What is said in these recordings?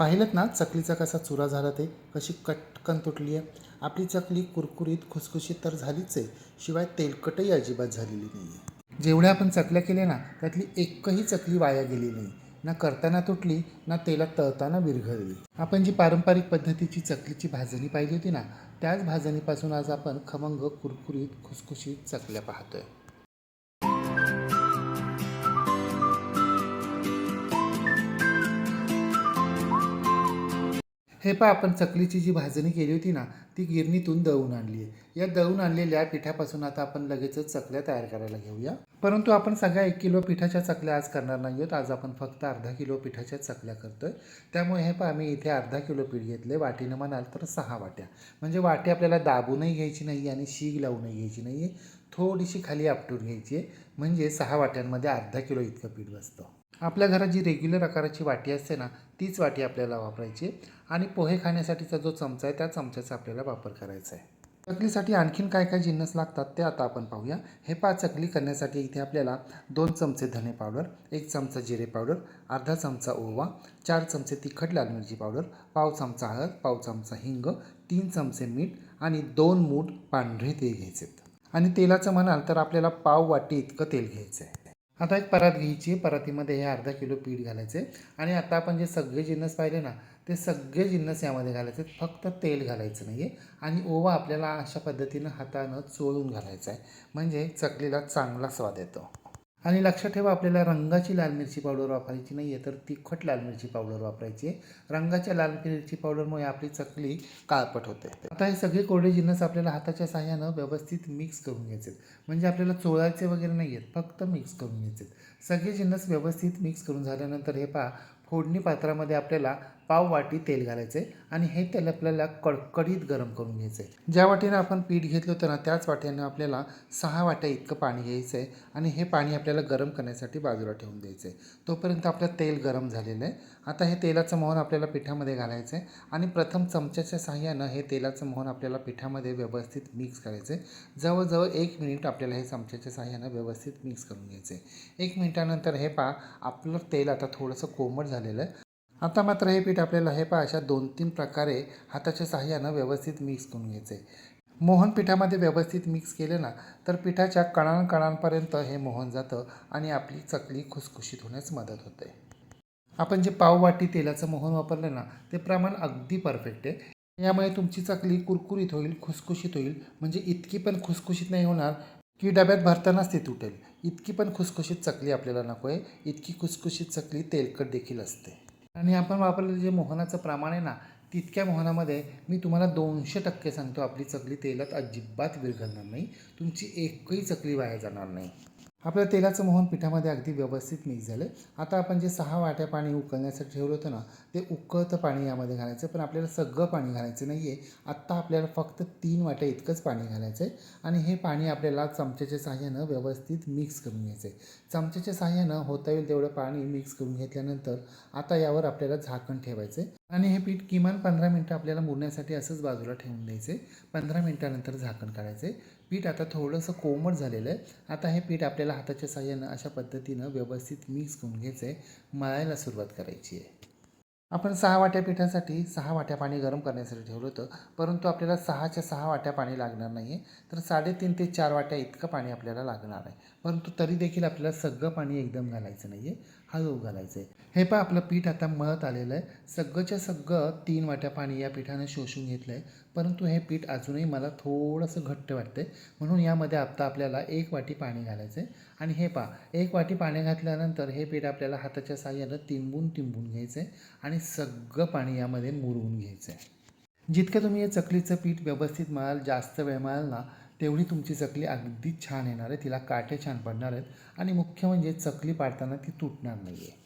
पाहिलं ना चकलीचा कसा चुरा झाला ते कशी कटकन तुटली आहे. आपली चकली कुरकुरीत खुसखुशीत तर झालीच आहे शिवाय तेलकटही अजिबात झालेली नाही आहे जेवढ्या आपण चकल्या केल्या ना त्यातली एकही चकली वाया गेली नाही. ना करताना तुटली ना तेलात तळताना विरघळली. आपण जी पारंपरिक पद्धतीची चकलीची भाजणी पाहिली होती ना त्याच भाजणीपासून आज आपण खमंग कुरकुरीत खुसखुशीत चकल्या पाहतोय. हे पहा आपण चकलीची जी भाजणी केली होती ना ती गिरणीतून दळून आणली आहे. या दळून आणलेल्या पिठापासून आता आपण लगेचच चकल्या तयार करायला घेऊया. परंतु आपण सगळ्या एक किलो पिठाच्या चकल्या आज करणार नाही आहोत. आज आपण फक्त अर्धा किलो पिठाच्या चकल्या करतोय. त्यामुळे हे पहा मी इथे अर्धा किलो पीठ घेतले वाटीनं म्हणाल तर सहा वाट्या. म्हणजे वाटी आपल्याला दाबूनही घ्यायची नाही आणि शीग लावूनही घ्यायची नाही आहे थोडीशी खाली आपटून घ्यायची आहे. म्हणजे सहा वाट्यांमध्ये अर्धा किलो इतकं पीठ बसतं. आपल्या घरात जी रेग्युलर आकाराची वाटी असते ना तीच वाटी आपल्याला वापरायची आणि पोहे खाण्यासाठीचा जो चमचा आहे त्या चमच्याचा आपल्याला वापर करायचा आहे. चकलीसाठी आणखीन काय काय जिन्नस लागतात ते आता आपण पाहूया. हे पाच चकली करण्यासाठी इथे आपल्याला दोन चमचे धने पावडर एक चमचा जिरे पावडर अर्धा चमचा ओवा चार चमचे तिखट लाल मिरची पावडर पाव चमचा हळद पाव चमचा हिंग तीन चमचे मीठ आणि दोन मूठ पांढरे तेल आहेत. आणि तेलाचं म्हणाल तर आपल्याला पाव वाटी इतकं तेल घ्यायचं आहे. आता एक परात घ्यायची परातीमध्ये हे अर्धा किलो पीठ घालायचे आणि आता आपण जे सगळे जिन्नस पाहिले ना ते सगळे जिन्नस यामध्ये घालायचे फक्त तेल घालायचं नाही आहे आणि ओवा आपल्याला अशा पद्धतीनं हातानं चोळून घालायचा आहे. म्हणजे चकलीला चांगला स्वाद येतो. आणि लक्षात ठेवा आपल्याला रंगाची लाल मिरची पावडर वापरायची नाही आहे तर तिखट लाल मिरची पावडर वापरायची आहे. रंगाच्या लाल मिरची पावडरमुळे आपली चकली काळपट होते. आता हे सगळे कोरडे जिन्नस आपल्याला हाताच्या साह्यानं व्यवस्थित मिक्स करून घ्यायचे म्हणजे आपल्याला चोळायचे वगैरे नाही आहेत फक्त मिक्स करून घ्यायचे सगळे जिन्नस व्यवस्थित मिक्स करून झाल्यानंतर हे पहा फोडणी पात्रामध्ये आपल्याला पाव वाटी तेल घालायचे आणि हे तेल आपल्याला कडकडीत गरम करून घ्यायचं. आहे ज्या वाटीनं आपण पीठ घेतलं होतं ना त्याच वाट्यानं आपल्याला सहा वाट्या इतकं पाणी घ्यायचं आहे आणि हे पाणी आपल्याला गरम करण्यासाठी बाजूला ठेवून द्यायचं आहे तोपर्यंत आपलं तेल गरम झालेलं आहे. आता हे तेलाचं मोहन आपल्याला पिठामध्ये घालायचं आहे आणि प्रथम चमच्याच्या साह्यानं हे तेलाचं मोहन आपल्याला पिठामध्ये व्यवस्थित मिक्स करायचं आहे जवळजवळ एक मिनिट आपल्याला हे चमच्याच्या साह्यानं व्यवस्थित मिक्स करून घ्यायचं आहे एक मिनिटानंतर हे पहा आपलं तेल आता थोडंसं कोमट झालेलं आहे. आता मात्र हे पीठ आपल्याला हे पहा अशा दोन तीन प्रकारे हाताच्या सहाय्यानं व्यवस्थित मिक्स करून घ्यायचं आहे मोहन पिठामध्ये व्यवस्थित मिक्स केलं ना तर पिठाच्या कणांकणांपर्यंत हे मोहन जातं आणि आपली चकली खुसखुशीत होण्यास मदत होते. आपण जे पाववाटी तेलाचं मोहन वापरलं ना ते प्रमाण अगदी परफेक्ट आहे. यामुळे तुमची चकली कुरकुरीत होईल खुसखुशीत होईल. म्हणजे इतकी पण खुसखुशीत नाही होणार की डब्यात भरतानाच ती तुटेल. इतकी पण खुसखुशीत चकली आपल्याला नको आहे. इतकी खुसखुशीत चकली तेलकट देखील असते. आणि आपण वापरलेलं जे मोहनाचं प्रमाण आहे ना तितक्या मोहनामध्ये मी तुम्हाला दोनशे टक्के सांगतो आपली चकली तेलात अजिबात विरघळणार नाही. तुमची एकही चकली वाया जाणार नाही. आपल्या तेलाचं मोहन पिठामध्ये अगदी व्यवस्थित मिक्स झालं. आता आपण जे सहा वाट्या पाणी उकळण्यासाठी ठेवलं होतं ना ते उकळतं पाणी यामध्ये घालायचं पण आपल्याला सगळं पाणी घालायचं नाही आहे आत्ता आपल्याला फक्त तीन वाट्या इतकंच पाणी घालायचं आहे आणि हे पाणी आपल्याला चमच्याच्या साह्यानं व्यवस्थित मिक्स करून घ्यायचं आहे चमच्याच्या साह्यानं होता येईल तेवढं पाणी मिक्स करून घेतल्यानंतर आता यावर आपल्याला झाकण ठेवायचं आहे आणि हे पीठ किमान पंधरा मिनटं आपल्याला मुरण्यासाठी असंच बाजूला ठेवून द्यायचे पंधरा मिनटानंतर झाकण काढायचे पीठ आता थोडंसं कोमट झालेलं आहे. आता हे पीठ आपल्याला हाताच्या साह्यानं अशा पद्धतीनं व्यवस्थित मिक्स करून घ्यायचं आहे मळायला सुरुवात करायची आहे. आपण सहा वाट्या पिठासाठी सहा वाट्या पाणी गरम करण्यासाठी ठेवलं होतं परंतु आपल्याला सहाच्या सहा वाट्या पाणी लागणार नाही आहे तर साडेतीन ते चार वाट्या इतकं पाणी आपल्याला लागणार आहे. परंतु तरी देखील आपल्याला सगळं पाणी एकदम घालायचं नाही आहे हळू घालायचं आहे हे पण आपलं पीठ आता मळत आलेलं आहे. सगळंच्या सगळं तीन वाट्या पाणी या पिठानं शोषून घेतलं आहे परंतु हे पीठ अजूनही मला थोडंसं घट्ट वाटतं आहे म्हणून यामध्ये आत्ता आपल्याला एक वाटी पाणी घालायचं आहे आणि हे पा एक वाटी पाणी घातल्यानंतर हे पीठ आपल्याला हाताच्या साह्यानं तिंबून तिंबून घ्यायचं आहे आणि सगळं पाणी यामध्ये मुरवून घ्यायचं आहे जितकं तुम्ही हे चकलीचं पीठ व्यवस्थित मळाल जास्त वेळ मळाल ना तेवढी तुमची चकली अगदी छान येणार आहे तिला काटे छान पडणार आहेत आणि मुख्य म्हणजे चकली पाडताना ती तुटणार नाही आहे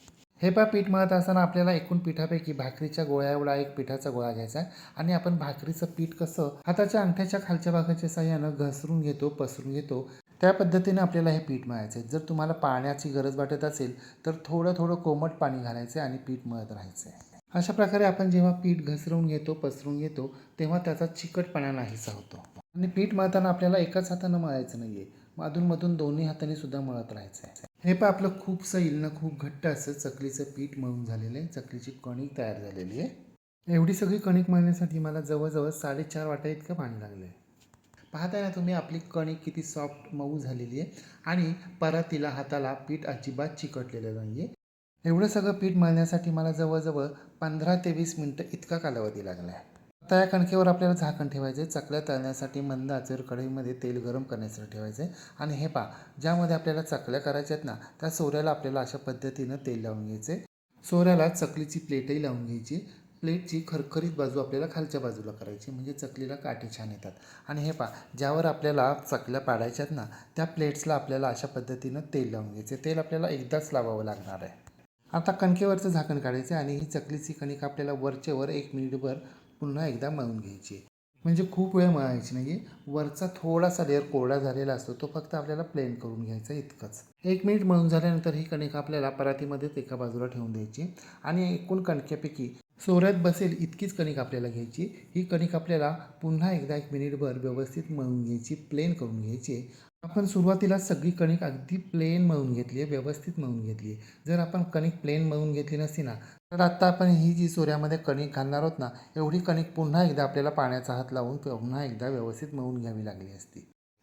हे पा पीठ मळत असताना आपल्याला एकूण पिठापैकी भाकरीच्या गोळ्या एवढा एक पिठाचा गोळा घ्यायचा आहे आणि आपण भाकरीचं पीठ कसं हाताच्या अंगठ्याच्या खालच्या भागाच्या साह्यानं घसरून घेतो पसरून घेतो त्या पद्धतीने आपल्याला हे पीठ मळायचं आहे. जर तुम्हाला पाण्याची गरज वाटत असेल तर थोडं थोडं कोमट पाणी घालायचं आहे आणि पीठ मळत राहायचं आहे. अशा प्रकारे आपण जेव्हा पीठ घसरवून घेतो पसरून घेतो तेव्हा त्याचा चिकटपणा नाहीसा होतो. आणि पीठ मळताना आपल्याला एकाच हातानं मळायचं नाही आहे अधूनमधून दोन्ही हाताने सुद्धा मळत राहायचं आहे हे पण आपलं खूपसं इलनं खूप घट्ट असं चकलीचं पीठ मळून झालेलं आहे. चकलीची कणिक तयार झालेली आहे. एवढी सगळी कणिक मळण्यासाठी मला जवळजवळ साडेचार वाटा इतकं पाणी लागलं आहे पाहताय ना तुम्ही आपली कणिक किती सॉफ्ट मऊ झालेली आहे. आणि परातीला हाताला पीठ अजिबात चिकटलेलं नाही आहे एवढं सगळं पीठ मळण्यासाठी मला जवळजवळ पंधरा ते वीस मिनटं इतका कालावधी लागला आहे आता या कणकेवर आपल्याला झाकण ठेवायचं आहे चकल्या तळण्यासाठी मंद आचेवर कढईमध्ये तेल गरम करण्यासाठी ठेवायचं. आहे आणि हे पा ज्यामध्ये आपल्याला चकल्या करायच्या आहेत ना त्या सोऱ्याला आपल्याला अशा पद्धतीनं तेल लावून घ्यायचं. सोऱ्याला चकलीची प्लेटही लावून घ्यायची. प्लेटची खरखरीत बाजू आपल्याला खालच्या बाजूला करायची म्हणजे चकलीला काठी छान येतात. आणि हे पा ज्यावर आपल्याला चकल्या पाडायच्यात ना त्या प्लेट्सला आपल्याला अशा पद्धतीनं तेल लावून घ्यायचं. तेल आपल्याला एकदाच लावावं लागणार आहे. आता कणकेवरचं झाकण काढायचं आणि ही चकलीची कणिक आपल्याला वरचे वर एक मिनिटभर पुन्हा एकदा मळून घ्यायची. म्हणजे खूप वेळ मळायची नाही. वरचा थोडासा लेअर कोरडा झालेला असतो तो फक्त आपल्याला प्लेन करून घ्यायचा इतकंच. एक मिनिट मळून झाल्यानंतर ही कणिक आपल्याला परातीमध्येच एका बाजूला ठेवून द्यायची आणि एकूण कणक्यापैकी सोऱ्यात बसेल इतकीच कणिक आपल्याला घ्यायची. ही कणिक आपल्याला पुन्हा एकदा एक मिनिटभर व्यवस्थित मळून घ्यायची प्लेन करून घ्यायची. आपण सुरुवातीला सगळी कणिक अगदी प्लेन मळून घेतली आहे व्यवस्थित मळून घेतली आहे. जर आपण कणिक प्लेन मळून घेतली नसती ना तर आत्ता आपण ही जी सोऱ्यामध्ये कणिक घालणार आहोत ना एवढी कणिक पुन्हा एकदा आपल्याला पाण्याचा हात लावून पुन्हा एकदा व्यवस्थित मळून घ्यावी लागली असती.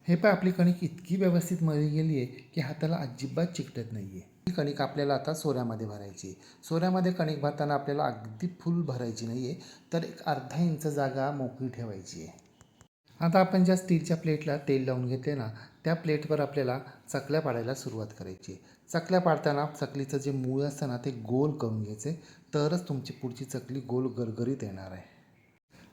हे पण आपली कणिक इतकी व्यवस्थित मळली गेली आहे की हाताला अजिबात चिकटत नाही आहे ही कणिक आपल्याला आता सोऱ्यामध्ये भरायची सोऱ्यामध्ये कणिक भरताना आपल्याला अगदी फुल भरायची नाही आहे तर एक अर्धा इंच जागा मोकळी ठेवायची आहे. आता आपण ज्या स्टीलच्या प्लेटला तेल लावून घेतले ना त्या प्लेटवर आपल्याला चकल्या पाडायला सुरुवात करायची. चकल्या पाडताना चकलीचं जे मूळ असतं ना ते गोल करून घ्यायचे. तरच तुमची पुढची चकली गोल गरगरीत येणार आहे.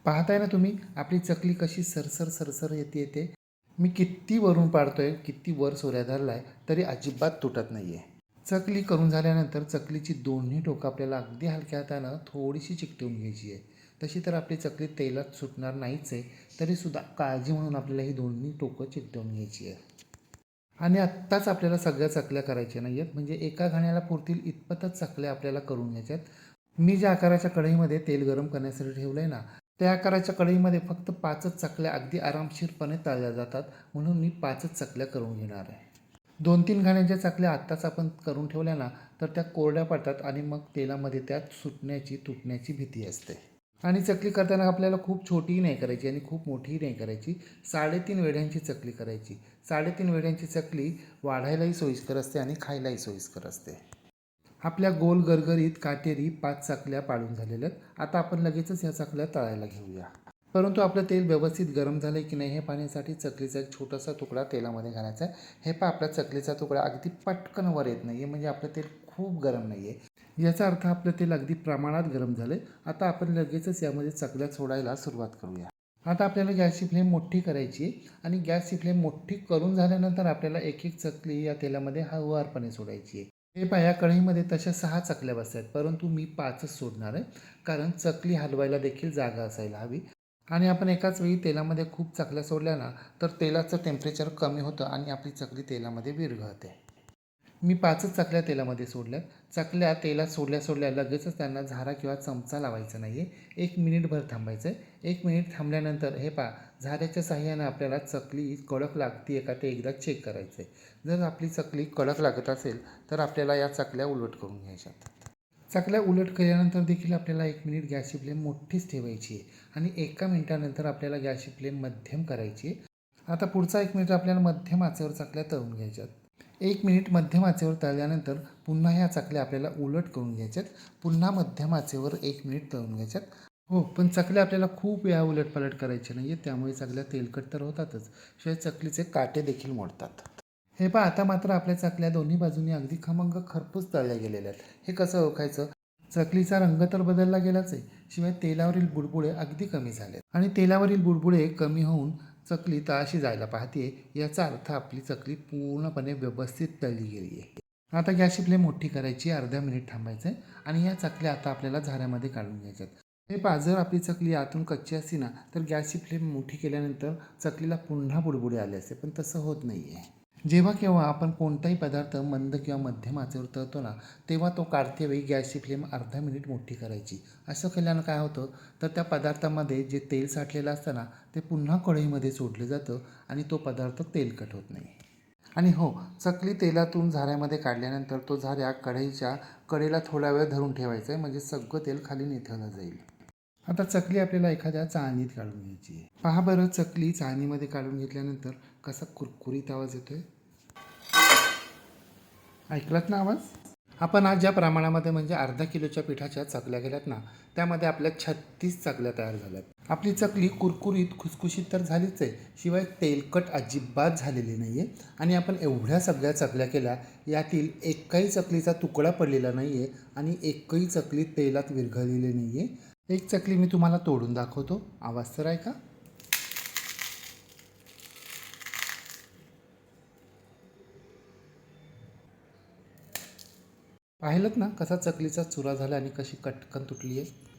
पाहताय ना तुम्ही आपली चकली कशी सरसर सरसर येते येते. मी किती वरून पाडतो आहे किती वर सोऱ्या धरला आहे तरी अजिबात तुटत नाही आहे चकली करून झाल्यानंतर चकलीची दोन्ही टोकं आपल्याला अगदी हलक्या हातानं थोडीशी चिकटवून घ्यायची आहे. तशी तर आपली चकली तेलात सुटणार नाहीच आहे तरीसुद्धा काळजी म्हणून आपल्याला ही दोन्ही टोकं चिकटवून घ्यायची आहे. आणि आत्ताच आपल्याला सगळ्या चकल्या करायच्या नाही आहेत म्हणजे एका घाण्याला पुरतील इतपतच चकल्या आपल्याला करून घ्यायच्या आहेत. मी ज्या आकाराच्या कढईमध्ये तेल गरम करण्यासाठी ठेवलं आहे ना त्या आकाराच्या कढईमध्ये फक्त पाचच चकल्या अगदी आरामशीरपणे तळल्या जातात म्हणून मी पाचच चकल्या करून घेणार आहे. दोन तीन घाण्याच्या चाकल्या आत्ताच आपण करून ठेवल्या ना तर त्या कोरड्या पडतात आणि मग तेलामध्ये त्यात सुटण्याची तुटण्याची भीती असते. आणि चकली करताना आपल्याला खूप छोटीही नाही करायची आणि खूप मोठीही नाही करायची. साडेतीन वेड्यांची चकली करायची. साडेतीन वेड्यांची चकली वाढायलाही सोयीस्कर असते आणि खायलाही सोयीस्कर असते. आपल्या गोल गरगरीत काटेरी पाच चाकल्या पाडून झालेल्या आहेत. आता आपण लगेचच ह्या चाकल्या तळायला घेऊया. परंतु आपलं तेल व्यवस्थित गरम झालं की नाही हे पाहण्यासाठी चकलीचा एक छोटासा तुकडा तेलामध्ये घालायचा आहे. हे पहा आपल्या चकलीचा तुकडा अगदी पटकन वर येत नाही आहे म्हणजे आपलं तेल खूप गरम नाही आहे याचा अर्थ आपलं तेल अगदी प्रमाणात गरम झालं आहे आता आपण लगेचच यामध्ये चकल्या सोडायला सुरुवात करूया. आता आपल्याला गॅसची फ्लेम मोठी करायची आहे आणि गॅसची फ्लेम मोठी करून झाल्यानंतर आपल्याला एक एक चकली या तेलामध्ये हळूवारपणे सोडायची आहे. हे पहा या कढईमध्ये तशा सहा चकल्या बसतात परंतु मी पाचच सोडणार आहे कारण चकली हलवायला देखील जागा असायला हवी. आणि आपण एकाच वेळी तेलामध्ये खूप चकल्या सोडल्या ना तर तेलाचं टेम्परेचर कमी होतं आणि आपली चकली तेलामध्ये विरघळते. मी पाचच चकल्या तेलामध्ये सोडल्या चकल्या तेलात सोडल्या सोडल्या लगेचच त्यांना झारा किंवा चमचा लावायचा नाही आहे एक मिनिटभर थांबायचं आहे एक मिनिट थांबल्यानंतर हे पा झाऱ्याच्या साह्यानं आपल्याला चकली कडक लागते आहे का ते एकदा चेक करायचं आहे जर आपली चकली कडक लागत असेल तर आपल्याला या चकल्या उलट करून घ्यायच्यात. चकल्या उलट केल्यानंतर देखील आपल्याला एक मिनिट गॅसची फ्लेम मोठीच ठेवायची आहे आणि एका मिनिटानंतर आपल्याला गॅसची फ्लेम मध्यम करायची आहे. आता पुढचा एक मिनिट आपल्याला मध्यम आचेवर चकल्या तळून घ्यायच्यात एक मिनिट मध्यम आचेवर तळल्यानंतर पुन्हा ह्या चकल्या आपल्याला उलट करून घ्यायच्यात पुन्हा मध्यम आचेवर एक मिनिट तळून घ्यायच्यात हो पण चकल्या आपल्याला खूप वेळा उलटपालट करायची नाही आहे त्यामुळे चकल्या तेलकट तर होतातच. शिवाय चकलीचे काटे देखील मोडतात. हे पहा आता मात्र आपल्या चकल्या दोन्ही बाजूनी अगदी खमंग खरपूस तळल्या गेलेल्या आहेत. हे कसं ओळखायचं? चकलीचा रंग तर बदलला गेलाच आहे शिवाय तेलावरील बुडबुडे अगदी कमी झालेत. आणि तेलावरील बुडबुडे कमी होऊन चकली तळाशी जायला पाहते याचा अर्थ आपली चकली पूर्णपणे व्यवस्थित तळली गेली आहे. आता गॅसची फ्लेम मोठी करायची अर्धा मिनिट थांबायचं आहे आणि या चकल्या आता आपल्याला झाऱ्यामध्ये काढून घ्यायच्यात हे पहा जर आपली चकली आतून कच्ची असती ना तर गॅसची फ्लेम मोठी केल्यानंतर चकलीला पुन्हा बुडबुडे आले असते पण तसं होत नाही आहे जेव्हा केव्हा आपण कोणताही पदार्थ मंद किंवा मध्यम आचेवर तळतो ना तेव्हा तो काढते वेळी गॅसची फ्लेम अर्धा मिनिट मोठी करायची. असं केल्यानं काय होतं? तर त्या पदार्थामध्ये जे तेल साठलेलं असतं ना ते पुन्हा कढईमध्ये सोडलं जातं आणि तो पदार्थ तेलकट होत नाही. आणि हो चकली तेलातून झाऱ्यामध्ये काढल्यानंतर तो झाऱ्या कढईच्या कडेला थोडा वेळ धरून ठेवायचा आहे म्हणजे सगळं तेल खाली निथळलं जाईल. आता चकली आपल्याला एखाद्या चाळणीत काढून घ्यायची आहे. पहा बरं चकली चाळणीमध्ये काढून घेतल्यानंतर कसा कुरकुरीत आवाज येतोय. ऐकलात ना आवाज? आपण आज ज्या प्रमाणामध्ये म्हणजे अर्धा किलोच्या पिठाच्या चकल्या गेल्यात ना त्यामध्ये आपल्या छत्तीस चकल्या तयार झाल्यात. आपली चकली कुरकुरीत खुसखुशीत तर झालीच आहे शिवाय तेलकट अजिबात झालेली नाही आहे आणि आपण एवढ्या सगळ्या चकल्या केल्या यातील एकही चकलीचा तुकडा पडलेला नाही आहे आणि एकही चकली तेलात विरघळलेली नाही आहे एक चकली मी तुम्हाला तोडून दाखवतो. आवाज तर ऐका. पाहिलं ना कसा चकलीचा चुरा झाला आणि कशी कटकन तुटली आहे